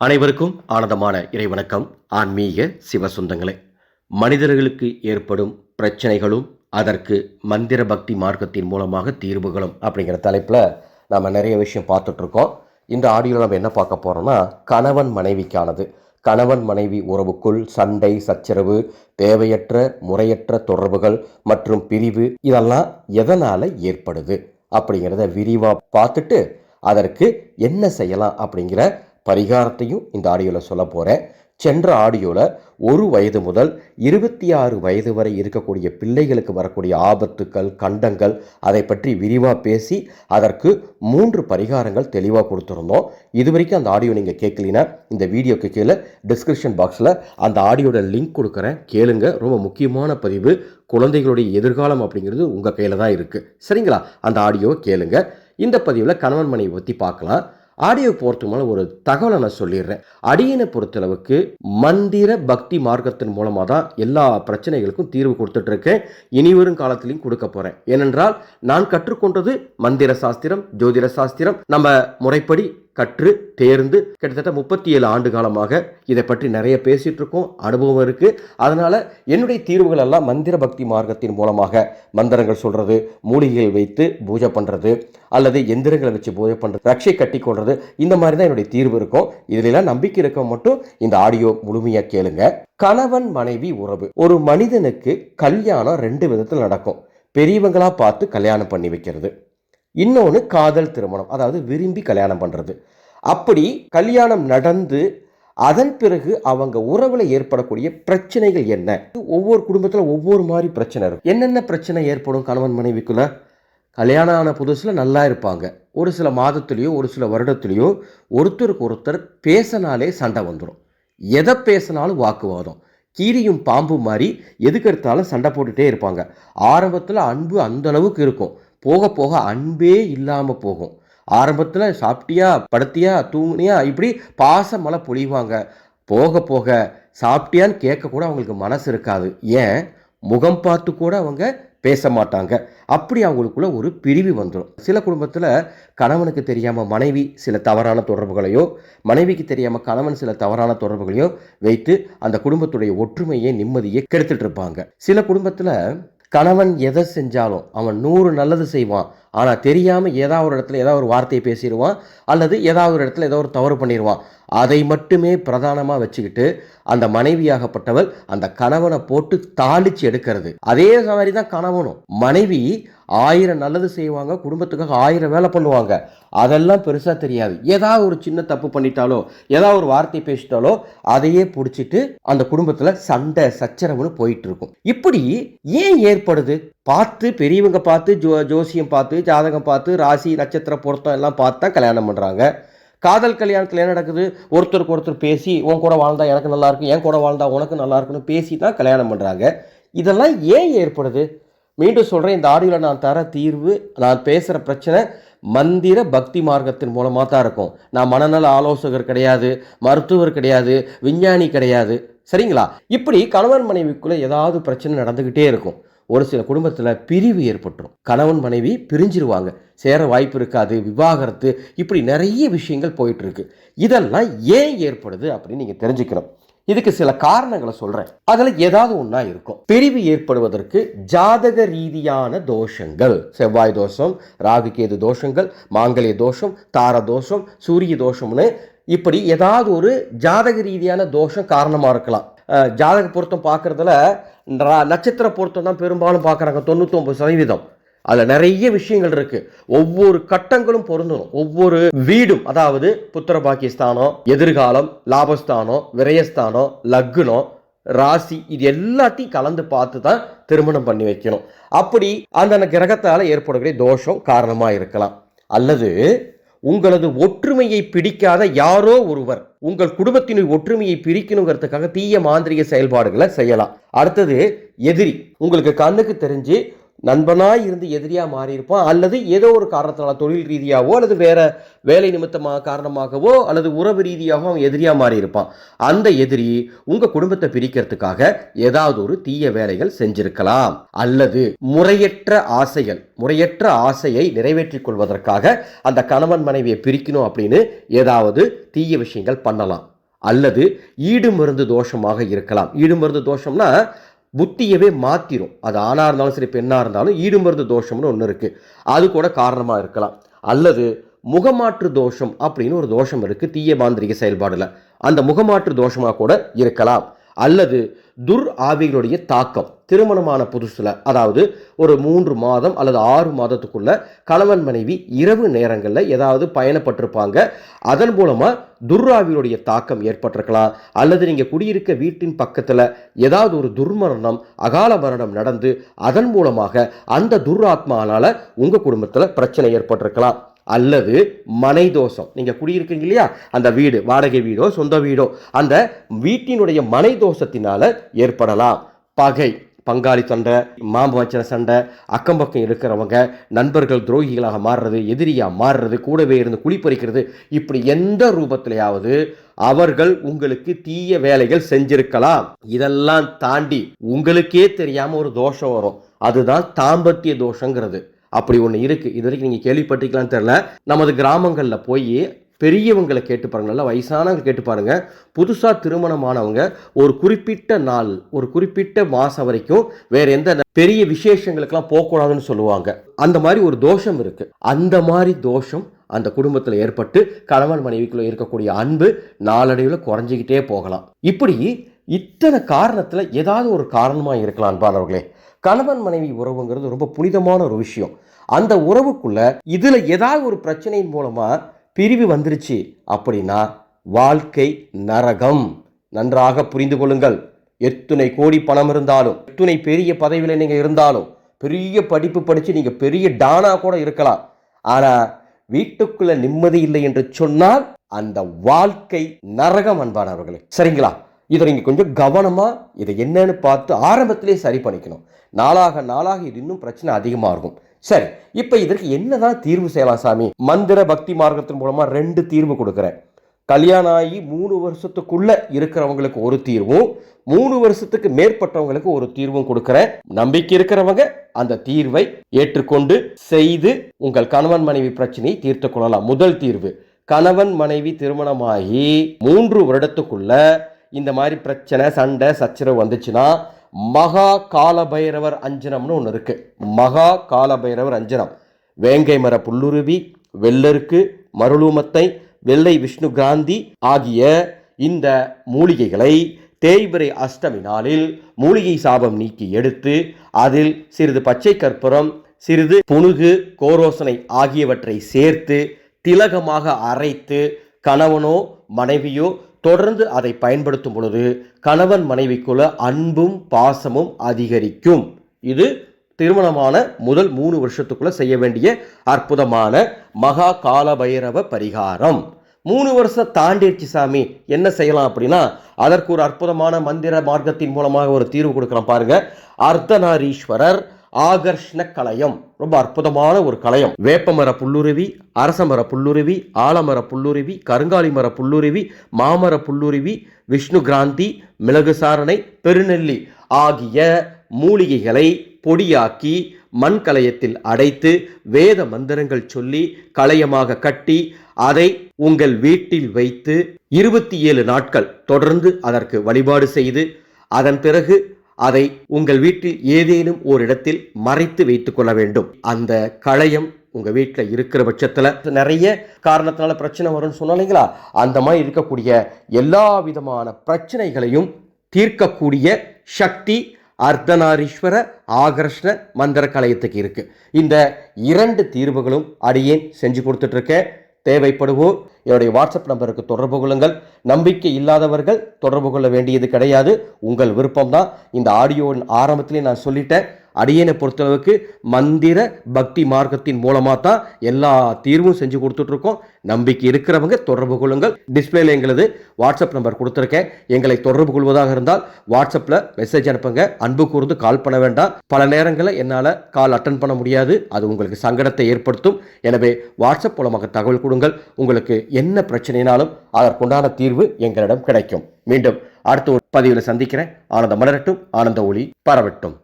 அனைவருக்கும் ஆனந்தமான இறைவணக்கம். ஆன்மீக சிவசுந்தங்களே. மனிதர்களுக்கு ஏற்படும் பிரச்சனைகளும் அதற்கு மந்திர பக்தி மார்க்கத்தின் மூலமாக தீர்வுகளும் அப்படிங்கிற தலைப்பில் நம்ம நிறைய விஷயம் பார்த்துட்ருக்கோம். இந்த ஆடியோவில் நம்ம என்ன பார்க்க போகிறோம்னா கணவன் மனைவிக்கானது. கணவன் மனைவி உறவுக்குள் சண்டை சச்சரவு தேவையற்ற முறையற்ற தொடர்புகள் மற்றும் பிரிவு இதெல்லாம் எதனால் ஏற்படுது அப்படிங்கிறத விரிவாக பார்த்துட்டு அதற்கு என்ன செய்யலாம் அப்படிங்கிற பரிகாரத்தையும் இந்த ஆடியோவில் சொல்ல போகிறேன் சென்ற ஆடியோவில் ஒரு வயது முதல் இருபத்தி ஆறு வயது வரை இருக்கக்கூடிய பிள்ளைகளுக்கு வரக்கூடிய ஆபத்துக்கள் கண்டங்கள் அதை பற்றி விரிவாக பேசி அதற்கு மூன்று பரிகாரங்கள் தெளிவாக கொடுத்துருந்தோம். இது வரைக்கும் அந்த ஆடியோ நீங்கள் கேட்கலினா இந்த வீடியோக்கு கீழே டிஸ்கிரிப்ஷன் பாக்ஸில் அந்த ஆடியோட லிங்க் கொடுக்குறேன். கேளுங்க. ரொம்ப முக்கியமான பதிவு. குழந்தைகளுடைய எதிர்காலம் அப்படிங்கிறது உங்கள் கையில் தான் இருக்குது சரிங்களா? அந்த ஆடியோவை கேளுங்க. இந்த பதிவில் கணவன் மனைவி பற்றி பார்க்கலாம். ஆடியோ போகிறதுக்கு மேலே ஒரு தகவலை நான் சொல்லிடுறேன். அடியனை பொறுத்தளவுக்கு மந்திர பக்தி மார்க்கத்தின் மூலமாக தான் எல்லா பிரச்சனைகளுக்கும் தீர்வு கொடுத்துட்ருக்கேன். இனி வரும் காலத்திலையும் கொடுக்க போகிறேன் ஏனென்றால் நான் கற்றுக்கொண்டது மந்திர சாஸ்திரம் ஜோதிட சாஸ்திரம். நம்ம முறைப்படி கற்று தேர்ந்து கிட்டத்தட்ட முப்பத்தி ஏழு ஆண்டு காலமாக இதை பற்றி நிறைய பேசிகிட்டு இருக்கோம் அனுபவம் இருக்குது அதனால் என்னுடைய தீர்வுகள் எல்லாம் மந்திர பக்தி மார்க்கத்தின் மூலமாக மந்திரங்கள் சொல்கிறது மூலிகைகள் வைத்து பூஜை பண்ணுறது அல்லது எந்திரங்களை வச்சு பூஜை பண்ணுறது ரக்ஷை கட்டி கொள்வது இந்த மாதிரி தான் என்னுடைய தீர்வு இருக்கும். இதிலெல்லாம் நம்பிக்கை இருக்க மட்டும் இந்த ஆடியோ முழுமையாக கேளுங்க. கணவன் மனைவி உறவு. ஒரு மனிதனுக்கு கல்யாணம் ரெண்டு விதத்தில் நடக்கும். பெரியவங்களா பார்த்து கல்யாணம் பண்ணி வைக்கிறது. இன்னொன்று காதல் திருமணம் அதாவது விரும்பி கல்யாணம் பண்ணுறது அப்படி கல்யாணம் நடந்து அதன் பிறகு அவங்க உறவில் ஏற்படக்கூடிய பிரச்சனைகள் என்ன? ஒவ்வொரு குடும்பத்தில் ஒவ்வொரு மாதிரி பிரச்சனை இருக்கும். என்னென்ன பிரச்சனை ஏற்படும் கணவன் மனைவிக்குள்ள? கல்யாணம் ஆன புதுசில் நல்லா இருப்பாங்க. ஒரு சில மாதத்துலேயோ ஒரு சில வருடத்துலேயோ ஒருத்தருக்கு ஒருத்தர் பேசினாலே சண்டை வந்துடும் எதை பேசினாலும் வாக்குவாதம். கீரியும் பாம்பு மாதிரி எதுக்கெடுத்தாலும் சண்டை போட்டுகிட்டே இருப்பாங்க. ஆரம்பத்தில் அன்பு அந்த அளவுக்கு இருக்கும். போக போக அன்பே இல்லாமல் போகும். ஆரம்பத்தில் சாப்பிட்டியா படுத்தியா தூங்குனியா இப்படி பாசமலை பொழிவாங்க. போக போக சாப்பிட்டியான்னு கேட்கக்கூட அவங்களுக்கு மனசு இருக்காது. ஏன்? முகம் பார்த்து கூட அவங்க பேச மாட்டாங்க. அப்படி அவங்களுக்குள்ள ஒரு பிரிவு வந்துடும் சில குடும்பத்தில் கணவனுக்கு தெரியாமல் மனைவி சில தவறான தொடர்புகளையோ மனைவிக்கு தெரியாமல் கணவன் சில தவறான தொடர்புகளையோ வைத்து அந்த குடும்பத்துடைய ஒற்றுமையை நிம்மதியை கெடுத்துட்டு இருப்பாங்க. சில குடும்பத்தில் கணவன் எதை செஞ்சாலும் அவன் நூறு நல்லது செய்வான். ஆனால் தெரியாமல் ஏதாவது ஒரு இடத்துல ஏதாவது ஒரு வார்த்தையை பேசிடுவான் அல்லது ஏதாவது ஒரு இடத்துல ஏதோ ஒரு தவறு பண்ணிடுவான். அதை மட்டுமே பிரதானமாக வச்சுக்கிட்டு அந்த மனைவியாகப்பட்டவள் அந்த கணவனை போட்டு தாளிச்சு எடுக்கிறது. அதே மாதிரி தான் கணவனும். மனைவி ஆயிரம் நல்லது செய்வாங்க குடும்பத்துக்காக ஆயிரம் வேலை பண்ணுவாங்க. அதெல்லாம் பெருசாக தெரியாது. ஏதாவது ஒரு சின்ன தப்பு பண்ணிட்டாலோ ஏதாவது ஒரு வார்த்தை பேசிட்டாலோ அதையே பிடிச்சிட்டு அந்த குடும்பத்தில் சண்டை சச்சரவுன்னு போயிட்டு இருக்கும். இப்படி ஏன் ஏற்படுது? பார்த்து பெரியவங்க பார்த்து ஜோ ஜோசியம் பார்த்து ஜாதகம் பார்த்து ராசி நட்சத்திர பொருத்தம் எல்லாம் பார்த்து தான் கல்யாணம் பண்ணுறாங்க காதல் கல்யாணத்தில் என்ன நடக்குது? ஒருத்தருக்கு ஒருத்தர் பேசி உன் கூட வாழ்ந்தால் எனக்கு நல்லா இருக்கும் என் கூட வாழ்ந்தால் உனக்கு நல்லா இருக்குன்னு பேசி தான் கல்யாணம் பண்ணுறாங்க இதெல்லாம் ஏன் ஏற்படுது? மீண்டும் சொல்கிறேன் இந்த ஆடியோவில் நான் தர தீர்வு நான் பேசுகிற பிரச்சனை மந்திர பக்தி மார்க்கத்தின் மூலமாக தான் இருக்கும். நான் மனநல ஆலோசகர் கிடையாது மருத்துவர் கிடையாது விஞ்ஞானி கிடையாது. சரிங்களா? இப்படி கணவன் மனைவிக்குள்ளே ஏதாவது பிரச்சனை நடந்துக்கிட்டே இருக்கும். ஒரு சில குடும்பத்தில் பிரிவு ஏற்பட்டுரும். கணவன் மனைவி பிரிஞ்சிருவாங்க. சேர வாய்ப்பு இருக்காது விவாகரத்து இப்படி நிறைய விஷயங்கள் போயிட்டு இருக்கு இதெல்லாம் ஏன் ஏற்படுது அப்படின்னு நீங்கள் தெரிஞ்சுக்கணும். இதுக்கு சில காரணங்களை சொல்கிறேன் அதில் ஏதாவது ஒன்றா இருக்கும். பிரிவு ஏற்படுவதற்கு ஜாதக ரீதியான தோஷங்கள். செவ்வாய் தோஷம் ராகுகேது தோஷங்கள் மாங்கலிய தோஷம் தார தோஷம் சூரிய தோஷம்னு இப்படி ஏதாவது ஒரு ஜாதக ரீதியான தோஷம் காரணமாக இருக்கலாம். ஜாதக பொருத்தம் பார்க்குறதுல நட்சத்திர பொருத்தம் தான் பெரும்பாலும் பார்க்குறாங்க தொண்ணூற்றொம்பது சதவீதம். அதில் நிறைய விஷயங்கள் இருக்குது ஒவ்வொரு கட்டங்களும் பொருந்தணும் ஒவ்வொரு வீடும் அதாவது புத்திர பாக்கியஸ்தானம் எதிர்காலம் லாபஸ்தானம் விரயஸ்தானம் லக்னம் ராசி இது எல்லாத்தையும் கலந்து பார்த்து தான் திருமணம் பண்ணி வைக்கணும். அப்படி அந்த கிரகத்தால் ஏற்படக்கூடிய தோஷம் காரணமாக இருக்கலாம். அல்லது உங்களது ஒற்றுமையை பிடிக்காத யாரோ ஒருவர் உங்கள் குடும்பத்தினுடைய ஒற்றுமையை பிரிக்கணுங்கிறதுக்காக தீய மாந்திரிக செயல்பாடுகளை செய்யலாம். அடுத்தது எதிரி. உங்களுக்கு கண்ணுக்கு தெரிஞ்சு நண்பனாக இருந்து எதிரியாக மாறியிருப்பான் அல்லது ஏதோ ஒரு காரணத்தினால தொழில் ரீதியாகவோ அல்லது வேறு வேலை நிமித்தமாக காரணமாகவோ அல்லது உறவு ரீதியாகவோ அவன் எதிரியாக மாறியிருப்பான். அந்த எதிரி உங்கள் குடும்பத்தை பிரிக்கிறதுக்காக ஏதாவது ஒரு தீய வேலைகள் செஞ்சிருக்கலாம். அல்லது முறையற்ற ஆசைகள் முறையற்ற ஆசையை நிறைவேற்றிக் கொள்வதற்காக அந்த கணவன் மனைவியை பிரிக்கணும் அப்படின்னு ஏதாவது தீய விஷயங்கள் பண்ணலாம். அல்லது ஈடு மருந்து தோஷமாக இருக்கலாம். ஈடு மருந்து தோஷம்னா புத்தியவே மாற்றிடும் அது ஆணாக இருந்தாலும் சரி பெண்ணாக இருந்தாலும் ஈடு மருந்து தோஷம்னு ஒன்று இருக்குது அது கூட காரணமாக இருக்கலாம். அல்லது முகமாற்று தோஷம் அப்படின்னு ஒரு தோஷம் இருக்குது தீய மாந்திரிக செயல்பாடில். அந்த முகமாற்று தோஷமாக கூட இருக்கலாம். அல்லது துர் ஆவிகளுடைய தாக்கம் திருமணமான புதுசில் அதாவது ஒரு மூன்று மாதம் அல்லது ஆறு மாதத்துக்குள்ள கணவன் மனைவி இரவு நேரங்களில் ஏதாவது பயணப்பட்டிருப்பாங்க. அதன் மூலமாக துர்ராவியுடைய தாக்கம் ஏற்பட்டிருக்கலாம். அல்லது நீங்கள் குடியிருக்க வீட்டின் பக்கத்தில் ஏதாவது ஒரு துர்மரணம் அகால மரணம் நடந்து அதன் மூலமாக அந்த துர்ராத்மானால் உங்கள் குடும்பத்தில் பிரச்சனை ஏற்பட்டிருக்கலாம். அல்லது மனை தோஷம் நீங்கள் குடியிருக்கீங்க இல்லையா? அந்த வீடு வாடகை வீடோ சொந்த வீடோ அந்த வீட்டினுடைய மனை தோஷத்தினால ஏற்படலாம். பகை பங்காளி சண்டை மாம்பச்சன சண்டை அக்கம் பக்கம் இருக்கிறவங்க நண்பர்கள் துரோகிகளாக மாறுறது எதிரியாக மாறுறது கூடவே இருந்து குளிப்பறிக்கிறது இப்படி எந்த ரூபத்திலேயாவது அவர்கள் உங்களுக்கு தீய வேலைகள் செஞ்சிருக்கலாம். இதெல்லாம் தாண்டி உங்களுக்கே தெரியாமல் ஒரு தோஷம் வரும். அதுதான் தாம்பத்திய தோஷங்கிறது. அப்படி ஒன்று இருக்கு. இது வரைக்கும் நீங்கள் கேள்விப்பட்டிருக்கலாம்னு தெரில நமது கிராமங்களில் போய் பெரியவங்களை கேட்டு பாருங்க. நல்லா வயசானவங்க கேட்டு பாருங்க. புதுசாக திருமணமானவங்க ஒரு குறிப்பிட்ட நாள் ஒரு குறிப்பிட்ட மாதம் வரைக்கும் வேற எந்த பெரிய விசேஷங்களுக்கெல்லாம் போகக்கூடாதுன்னு சொல்லுவாங்க. அந்த மாதிரி ஒரு தோஷம் இருக்கு. அந்த மாதிரி தோஷம் அந்த குடும்பத்தில் ஏற்பட்டு கணவன் மனைவிக்குள்ள இருக்கக்கூடிய அன்பு நாளடைவில் குறைஞ்சிக்கிட்டே போகலாம். இப்படி இத்தனை காரணத்தில் ஏதாவது ஒரு காரணமாக இருக்கலாம் அன்பானவர்களே கணவன் மனைவி உறவுங்கிறது ரொம்ப புனிதமான ஒரு விஷயம். அந்த உறவுக்குள்ள இதில் ஏதாவது ஒரு பிரச்சனையின் மூலமாக பிரிவு வந்துருச்சு அப்படின்னா வாழ்க்கை நரகம். நன்றாக புரிந்து கொள்ளுங்கள். எத்துணை கோடி பணம் இருந்தாலும் எத்துணை பெரிய பதவியில் நீங்கள் இருந்தாலும் பெரிய படிப்பு படித்து நீங்கள் பெரிய டானா கூட இருக்கலாம். ஆனால் வீட்டுக்குள்ள நிம்மதி இல்லை என்று சொன்னால் அந்த வாழ்க்கை நரகம் அன்பானவர்களே. சரிங்களா? இதை நீங்கள் கொஞ்சம் கவனமாக இதை என்னன்னு பார்த்து ஆரம்பத்திலே சரி பண்ணிக்கணும். நாளாக நாளாக இது இன்னும் பிரச்சனை அதிகமாக இருக்கும். சரி இப்போ இதற்கு என்னதான் தீர்வு செய்யலாம் சாமி? மந்திர பக்தி மார்க்கத்தின் மூலமாக ரெண்டு தீர்வு கொடுக்குறேன். கல்யாணம் ஆகி மூணு வருஷத்துக்குள்ளே இருக்கிறவங்களுக்கு ஒரு தீர்வும் மூணு வருஷத்துக்கு மேற்பட்டவங்களுக்கு ஒரு தீர்வும் கொடுக்குறேன். நம்பிக்கை இருக்கிறவங்க அந்த தீர்வை ஏற்றுக்கொண்டு செய்து உங்கள் கணவன் மனைவி பிரச்சனையை தீர்த்து கொள்ளலாம். முதல் தீர்வு கணவன் மனைவி திருமணமாகி மூன்று வருடத்துக்குள்ள இந்த மாதிரி பிரச்சனை சண்டை சச்சரவு வந்துச்சுன்னா மகா காலபைரவர் அஞ்சனம்னு ஒன்று இருக்குது மகா காலபைரவர் அஞ்சனம். வேங்கை மர புல்லுருவி வெள்ளருக்கு மருளுமத்தை வெள்ளை விஷ்ணு கிராந்தி ஆகிய இந்த மூலிகைகளை தேய்பிரை அஷ்டமி நாளில் மூலிகை சாபம் நீக்கி எடுத்து அதில் சிறிது பச்சை கற்பூரம் சிறிது புணுகு கோரோசனை ஆகியவற்றை சேர்த்து திலகமாக அரைத்து கணவனோ மனைவியோ தொடர்ந்து அதை பயன்படுத்தும் பொழுது கணவன் மனைவிக்குள்ள அன்பும் பாசமும் அதிகரிக்கும். இது திருமணமான முதல் மூணு வருஷத்துக்குள்ள செய்ய வேண்டிய அற்புதமான மகா கால பைரவ பரிகாரம். மூணு வருஷம் தாண்டிடுச்சு சாமி. என்ன செய்யலாம் அப்படின்னா அதற்கு ஒரு அற்புதமான மந்திர மார்க்கத்தின் மூலமாக ஒரு தீர்வு கொடுக்கலாம் பாருங்க. அர்த்தநாரீஸ்வரர் ஆகர்ஷ்ண கலையம் ரொம்ப அற்புதமான ஒரு கலையம். வேப்பமர புல்லுருவி அரசமர புல்லுருவி ஆலமர புல்லுருவி கருங்காலி மர புல்லுருவி மாமர புல்லுருவி விஷ்ணு கிராந்தி மிளகு சாரணை பெருநெல்லி ஆகிய மூலிகைகளை பொடியாக்கி மண் கலையத்தில் அடைத்து வேத மந்திரங்கள் சொல்லி கலையமாக கட்டி அதை உங்கள் வீட்டில் வைத்து இருபத்தி ஏழு நாட்கள் தொடர்ந்து அதற்கு வழிபாடு செய்து அதன் பிறகு அதை உங்கள் வீட்டில் ஏதேனும் ஒரு இடத்தில் மறைத்து வைத்துக் கொள்ள வேண்டும். அந்த களையம் உங்க வீட்டில் இருக்கிற பட்சத்தில் நிறைய காரணத்தினால பிரச்சனை வரும்னு சொன்னாலீங்களா அந்த மாதிரி இருக்கக்கூடிய எல்லா விதமான பிரச்சனைகளையும் தீர்க்கக்கூடிய சக்தி அர்த்தநாரீஸ்வர ஆகர்ஷ்ண மந்திர கலையத்துக்கு இருக்கு. இந்த இரண்டு தீர்வுகளும் அடியேன் செஞ்சு கொடுத்துட்ருக்கேன் தேவைப்படுவோர் என்னுடைய வாட்ஸ்அப் நம்பருக்கு தொடர்பு கொள்ளுங்கள். நம்பிக்கை இல்லாதவர்கள் தொடர்பு கொள்ள வேண்டியது கிடையாது. உங்கள் விருப்பம்தான். இந்த ஆடியோவின் ஆரம்பத்திலே நான் சொல்லிட்டேன். அடியனை பொறுத்தளவுக்கு மந்திர பக்தி மார்க்கத்தின் மூலமாக தான் எல்லா தீர்வும் செஞ்சு கொடுத்துட்ருக்கோம். நம்பிக்கை இருக்கிறவங்க தொடர்பு கொள்ளுங்கள். டிஸ்பிளேல எங்களது வாட்ஸ்அப் நம்பர் கொடுத்துருக்கேன். எங்களை தொடர்பு கொள்வதாக இருந்தால் வாட்ஸ்அப்பில் மெசேஜ் அனுப்புங்க. அன்பு கூர்ந்து கால் பண்ண வேண்டாம். பல நேரங்களில் என்னால் கால் அட்டன் பண்ண முடியாது. அது உங்களுக்கு சங்கடத்தை ஏற்படுத்தும். எனவே வாட்ஸ்அப் மூலமாக தகவல் கொடுங்கள். உங்களுக்கு என்ன பிரச்சனைனாலும் அதற்குண்டான தீர்வு எங்களிடம் கிடைக்கும். மீண்டும் அடுத்த ஒரு பதிவில் சந்திக்கிறேன். ஆனந்த மலரட்டும். ஆனந்த ஒளி பரவட்டும்.